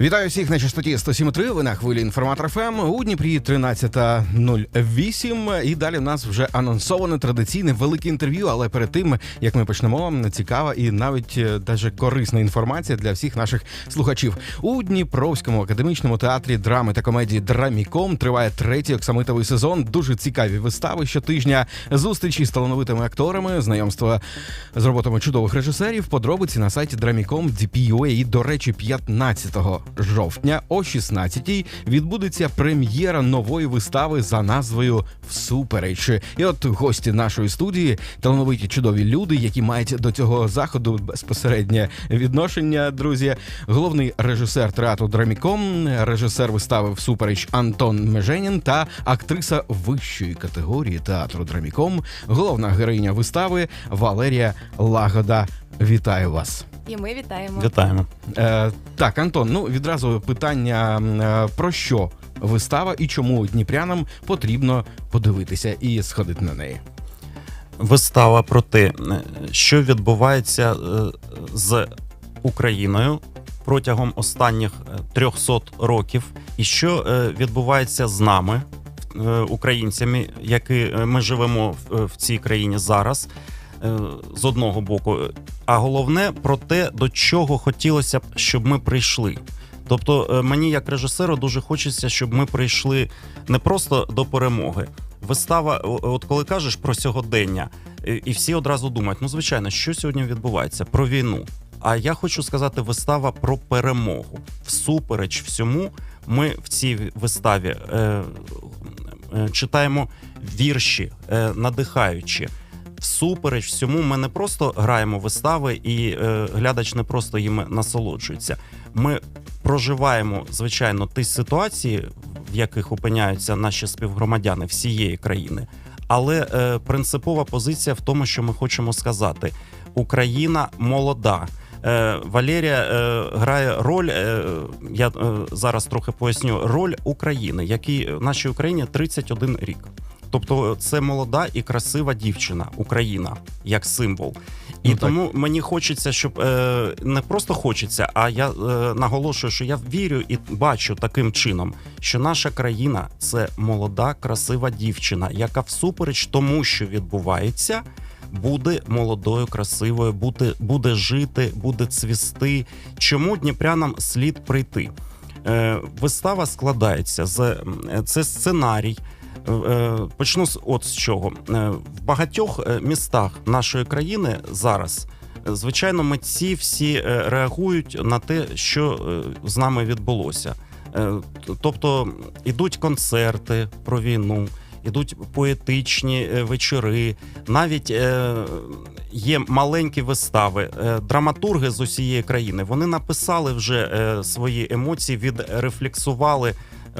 Вітаю всіх на частоті 107.3, Ви на хвилі інформатор ФМ. У Дніпрі 13.08. І далі в нас вже анонсоване традиційне велике інтерв'ю. Але перед тим як ми почнемо, цікава і навіть е, даже корисна інформація для всіх наших слухачів. У Дніпровському академічному театрі драми та комедії Драміком триває третій оксамитовий сезон. Дуже цікаві вистави щотижня. Зустрічі з талановитими акторами, знайомства з роботами чудових режисерів. Подробиці на сайті DPUA. І, до речі, 15 жовтня о 16-й відбудеться прем'єра нової вистави за назвою Всупереч. І от гості нашої студії, талановиті чудові люди, які мають до цього заходу безпосереднє відношення. Друзі, головний режисер театру Драміком, режисер вистави Всупереч Антон Меженін та актриса вищої категорії театру Драміком, головна героїня вистави Валерія Лагода. Вітаю вас. І ми вітаємо. Вітаємо. Е, так, Антон, ну відразу питання е, про що вистава і чому дніпрянам потрібно подивитися і сходити на неї. Вистава про те, що відбувається е, з Україною протягом останніх е, 300 років, і що е, відбувається з нами, е, українцями, які е, ми живемо в- цій країні зараз. е, З одного боку, а головне про те, до чого хотілося б, щоб ми прийшли. Тобто, е, мені як режисеру дуже хочеться, щоб ми прийшли не просто до перемоги. Вистава, от коли кажеш про сьогодення, і і всі одразу думають: ну звичайно, що сьогодні відбувається? Про війну. А я хочу сказати, вистава про перемогу. Всупереч всьому, ми в цій виставі е, е, читаємо вірші, е, надихаючі. Всупереч всьому, ми не просто граємо вистави, і е, глядач не просто їми насолоджується. Ми проживаємо, звичайно, ті ситуації, в яких опиняються наші співгромадяни всієї країни. Але е, принципова позиція в тому, що ми хочемо сказати: Україна молода. Е, Валерія е, грає роль. Е, я е, зараз трохи поясню роль України, якій нашій Україні 31 рік. Тобто це молода і красива дівчина, Україна як символ. І Ну, так. тому мені хочеться, щоб е, не просто хочеться, а я е, наголошую, що я вірю і бачу таким чином, що наша країна це молода, красива дівчина, яка всупереч тому, що відбувається, буде молодою, красивою, буде, буде жити, буде цвісти. Чому дніпрянам слід прийти? Е, вистава складається з це сценарій. Е, Почну з от з чого Е, в багатьох е, містах нашої країни зараз. Звичайно, митці всі реагують на те, що з нами відбулося. Тобто ідуть концерти про війну, ідуть поетичні вечори, навіть є маленькі вистави. Драматурги з усієї країни вони написали вже свої емоції, відрефлексували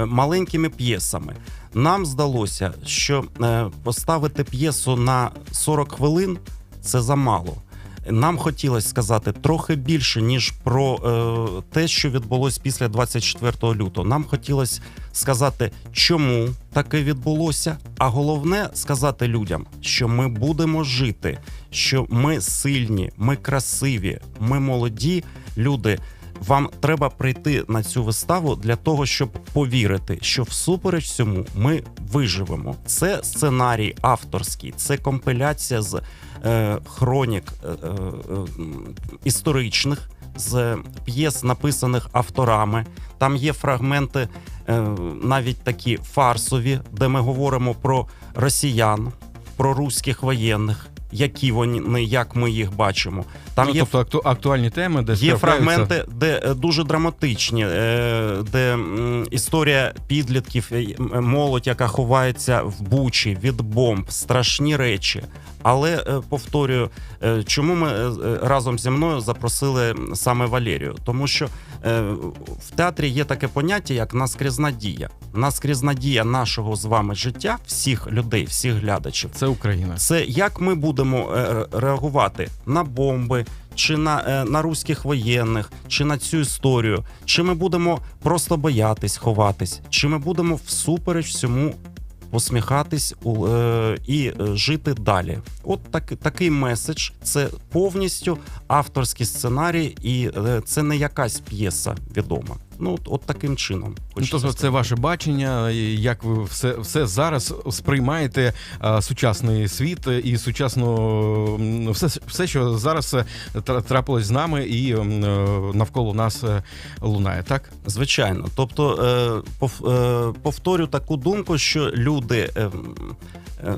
маленькими п'єсами. Нам здалося, що е, поставити п'єсу на 40 хвилин це замало. Нам хотілося сказати трохи більше ніж про е, те, що відбулось після 24 лютого. Нам хотілося сказати, чому таке відбулося. А головне сказати людям, що ми будемо жити, що ми сильні, ми красиві, ми молоді люди. Вам треба прийти на цю виставу для того, щоб повірити, що всупереч цьому ми виживемо. Це сценарій авторський, це компиляція з е, хронік е, е, історичних, з п'єс, написаних авторами. Там є фрагменти, е, навіть такі фарсові, де ми говоримо про росіян, про руських воєнних. Які вони, як ми їх бачимо, там ну, є тобто акту- актуальні теми, де Є фрагменти, де е, дуже драматичні, е, де історія підлітків, е, молодь, яка ховається в бучі від бомб, страшні речі. Але повторюю, чому ми разом зі мною запросили саме Валерію? Тому що в театрі є таке поняття, як наскрізна дія. Наскрізна дія нашого з вами життя, всіх людей, всіх глядачів. Це Україна. Це як ми будемо е, ре- реагувати на бомби, чи на, е, на руських воєнних, чи на цю історію, чи ми будемо просто боятись, ховатись, чи ми будемо всупереч всьому посміхатись е, і е, жити далі. От так, такий меседж. Це повністю авторський сценарій, і е, це не якась п'єса відома. Ну, от, от таким чином. Ну, тобто, це ваше бачення, як ви все, все зараз сприймаєте а, сучасний світ і сучасну все, все, що зараз е, тра- трапилось з нами і м, е, навколо нас е, лунає, так? Звичайно, тобто е, пов- е, повторю таку думку, що люди. е, е,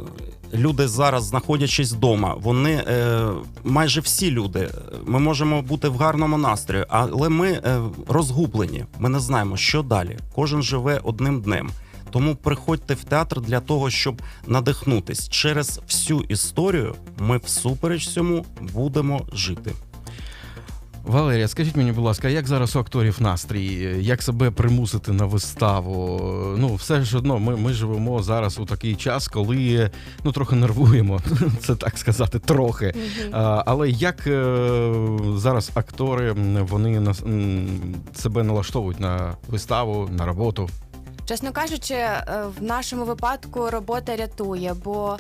Люди зараз, знаходячись вдома, вони е, майже всі люди. Ми можемо бути в гарному настрої, але ми е, розгублені. Ми не знаємо, що далі. Кожен живе одним днем. Тому приходьте в театр для того, щоб надихнутись. Через всю історію ми всупереч цьому будемо жити. Валерія, скажіть мені, будь ласка, як зараз у акторів настрій? Як себе примусити на виставу? Ну, все ж одно, ми, ми живемо зараз у такий час, коли ну трохи нервуємо, це так сказати, трохи. А, але як е, зараз актори вони нас- себе налаштовують на виставу, на роботу? Чесно кажучи, е, в нашому випадку робота рятує, бо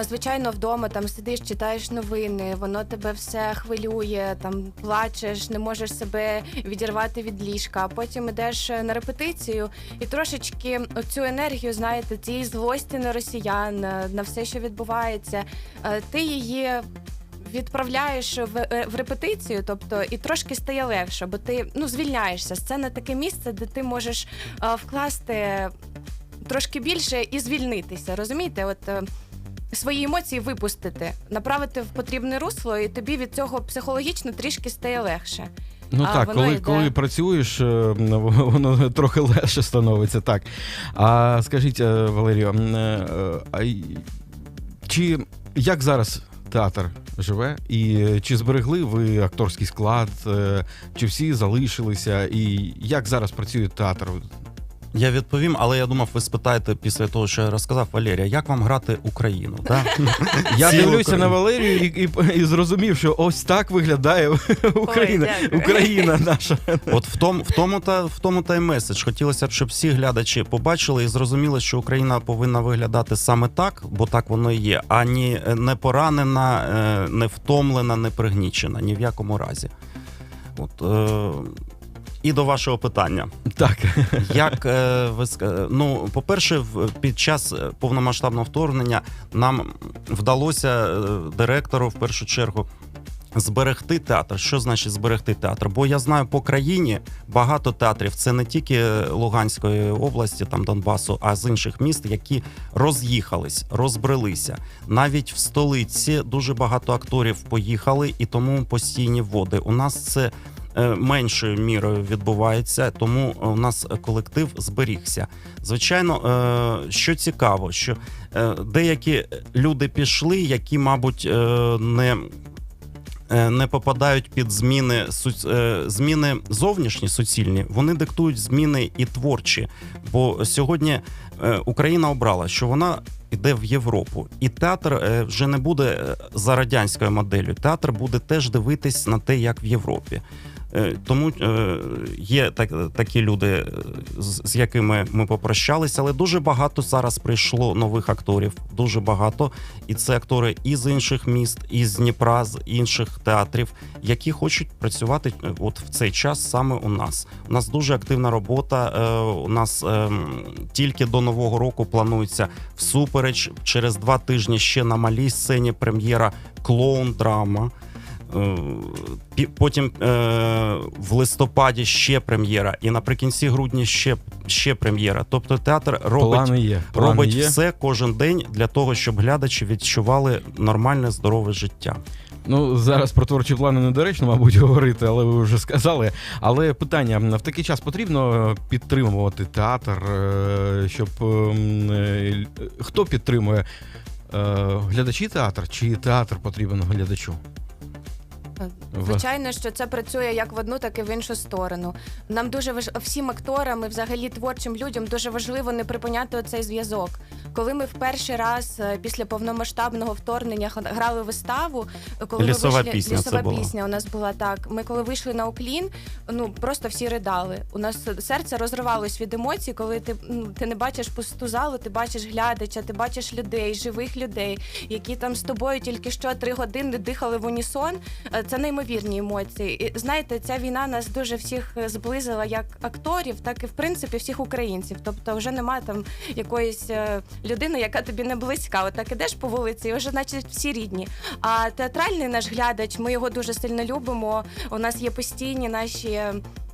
звичайно вдома там сидиш, читаєш новини, воно тебе все хвилює, там плачеш, не можеш себе відірвати від ліжка. А потім ідеш е, на репетицію і трошечки оцю енергію, знаєте, цієї злості на росіян, е, на все, що відбувається, е, ти її. Відправляєш в, в репетицію, тобто і трошки стає легше, бо ти ну звільняєшся. Сцена таке місце, де ти можеш е, вкласти трошки більше і звільнитися. Розумієте, от свої емоції випустити, направити в потрібне русло, і тобі від цього психологічно трішки стає легше. Ну А, так, коли, йде. коли працюєш, е, воно трохи легше становиться. Так. А скажіть, е, Валерію, е, а чи як зараз театр живе? І чи зберегли ви акторський склад, чи всі залишилися? І як зараз працює театр? Я відповім, але я думав, ви спитаєте після того, що я розказав Валерія, як вам грати Україну? Да? Я дивлюся Україну. на Валерію і, і, і зрозумів, що ось так виглядає Україна, дякую. Україна наша. От в тому, в тому та в тому та й меседж. Хотілося б, щоб всі глядачі побачили і зрозуміли, що Україна повинна виглядати саме так, бо так воно і є, а ні не поранена, е, не втомлена, не пригнічена. Ні в якому разі. От е, і до вашого питання. Так. Як е, ви ска- ну, по-перше, в- під час е, повномасштабного вторгнення нам вдалося е, директору в першу чергу. Зберегти театр. Що значить зберегти театр? Бо я знаю по країні багато театрів. Це не тільки Луганської області, там Донбасу, а з інших міст, які роз'їхались, розбрелися. Навіть в столиці дуже багато акторів поїхали, і тому постійні води. У нас це е, меншою мірою відбувається, тому у нас колектив зберігся. Звичайно, е, що цікаво, що е, деякі люди пішли, які, мабуть, е, не. е, Не попадають під зміни е, зміни зовнішні суцільні, вони диктують зміни і творчі. Бо сьогодні е, Україна обрала, що вона йде в Європу, і театр е, вже не буде е, за радянською моделлю. Театр буде теж дивитись на те, як в Європі. Е, Тому е, є так, такі люди, е, з, якими ми попрощалися, але дуже багато зараз прийшло нових акторів. Дуже багато. І це актори із інших міст, із Дніпра, з інших театрів, які хочуть працювати от в цей час саме у нас. У нас дуже активна робота. У нас ем, тільки до нового року планується всупереч через два тижні ще на малій сцені прем'єра клоун драма. Пі- Потім е, в листопаді ще прем'єра, і наприкінці грудня ще, ще прем'єра. Тобто театр робить, Плани є. Плани робить є. все кожен день для того, щоб глядачі відчували нормальне здорове життя. Ну зараз про творчі плани недоречно, мабуть, говорити, але ви вже сказали. Але питання: в такий час потрібно підтримувати театр, е, щоб ем, е, хто підтримує? Е, Глядачі театр чи театр потрібен глядачу? В- Звичайно, що це працює як в одну, так і в іншу сторону. Нам дуже важ... всім акторам і взагалі творчим людям дуже важливо не припиняти оцей зв'язок. Коли ми в перший раз е, після повномасштабного вторгнення х- грали виставу, е, коли Лісова ми вийшли, пісня лісова це була. пісня у нас була так. Ми коли вийшли на уклін, ну просто всі ридали. У нас серце розривалось від емоцій, коли ти, ну, ти не бачиш пусту залу, ти бачиш глядача, ти бачиш людей, живих людей, які там з тобою тільки що три години дихали в унісон. Е, Це неймовірні емоції. І знаєте, ця війна нас дуже всіх е, зблизила як акторів, так і в принципі всіх українців. Тобто, вже немає там якоїсь е, людини, яка тобі не близька. Отак ідеш по вулиці, і вже наче всі рідні. А театральний наш глядач, ми його дуже сильно любимо. У нас є постійні наші.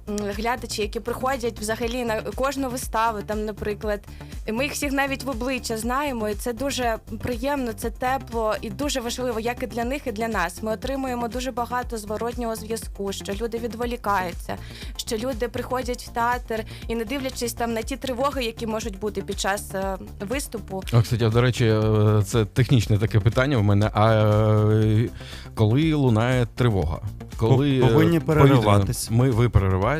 Глядачі, які приходять взагалі на кожну виставу, там, наприклад, і ми їх всіх навіть в обличчя знаємо, і це дуже приємно, це тепло і дуже важливо, як і для них, і для нас. Ми отримуємо дуже багато зворотнього зв'язку, що люди відволікаються, що люди приходять в театр і не дивлячись там на ті тривоги, які можуть бути під час е, виступу. О, кстати, до речі, е, це технічне таке питання в мене. А е, коли лунає тривога? Коли повинні е, перериватись. Ми ви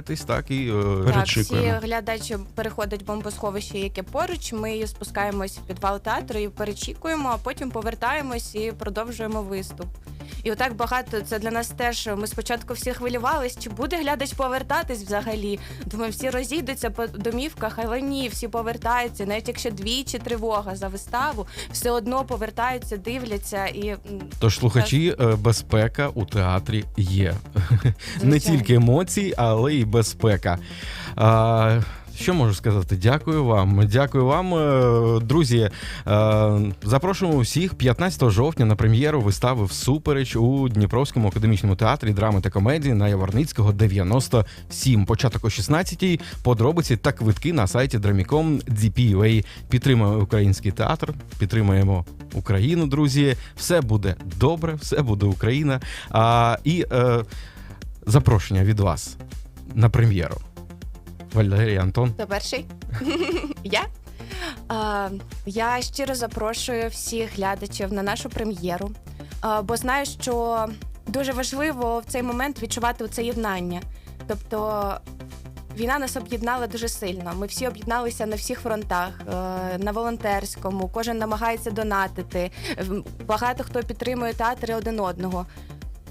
перериваєтесь, так і е, Так, всі Перечікуємо. глядачі переходять в бомбосховище, яке поруч. Ми спускаємось в підвал театру і перечікуємо, а потім повертаємось і продовжуємо виступ. І отак багато це для нас теж. Ми спочатку всі хвилювались, чи буде глядач повертатись взагалі. Думаю, всі розійдуться по домівках, але ні, всі повертаються. Навіть якщо двічі тривога за виставу, все одно повертаються, дивляться і Тож слухачі, е, безпека у театрі є. Не тільки емоції, але й безпека. А, що можу сказати? Дякую вам. Дякую вам, е, друзі. Е, Запрошуємо усіх 15 жовтня на прем'єру вистави всупереч у Дніпровському академічному театрі драми та комедії на Яворницького 97. Початок о 16-й. Подробиці та квитки на сайті Dramicom DPUA. Підтримуємо український театр, підтримуємо Україну, друзі. Все буде добре, все буде Україна. А, і е, запрошення від вас на прем'єру. Валерій Антон. Хто перший? Я? А, я щиро запрошую всіх глядачів на нашу прем'єру, а, бо знаю, що дуже важливо в цей момент відчувати це єднання. Тобто війна нас об'єднала дуже сильно. Ми всі об'єдналися на всіх фронтах, е, на волонтерському, кожен намагається донатити. Багато хто підтримує театри один одного.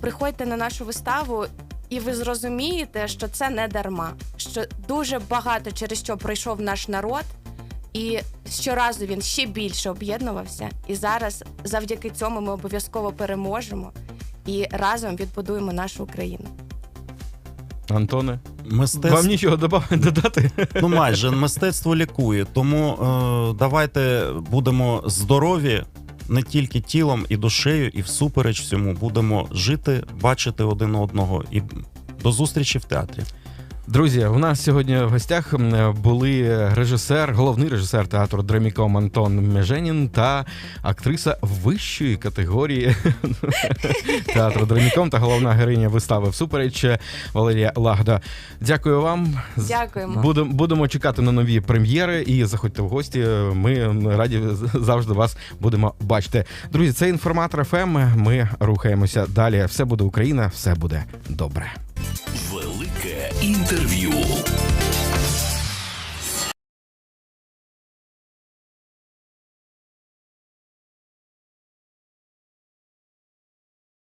Приходьте на нашу виставу. І ви зрозумієте, що це не дарма, що дуже багато через що пройшов наш народ, і щоразу він ще більше об'єднувався. І зараз, завдяки цьому, ми обов'язково переможемо і разом відбудуємо нашу Україну. Антоне, Мистецтво, вам нічого додати? ну майже мистецтво лікує. Тому е, давайте будемо здорові не тільки тілом і душею, і всупереч всьому будемо жити, бачити один одного. І до зустрічі в театрі. Друзі, у нас сьогодні в гостях були режисер, головний режисер театру Драміком Антон Меженін та актриса вищої категорії театру Драміком та головна героїня вистави всупереч Валерія Лагда. Дякую вам. Дякуємо. Будем, будемо чекати на нові прем'єри і заходьте в гості. Ми раді завжди вас будемо бачити. Друзі, це інформатор ФМ. Ми рухаємося далі. Все буде Україна, все буде добре. Велике інтерв'ю.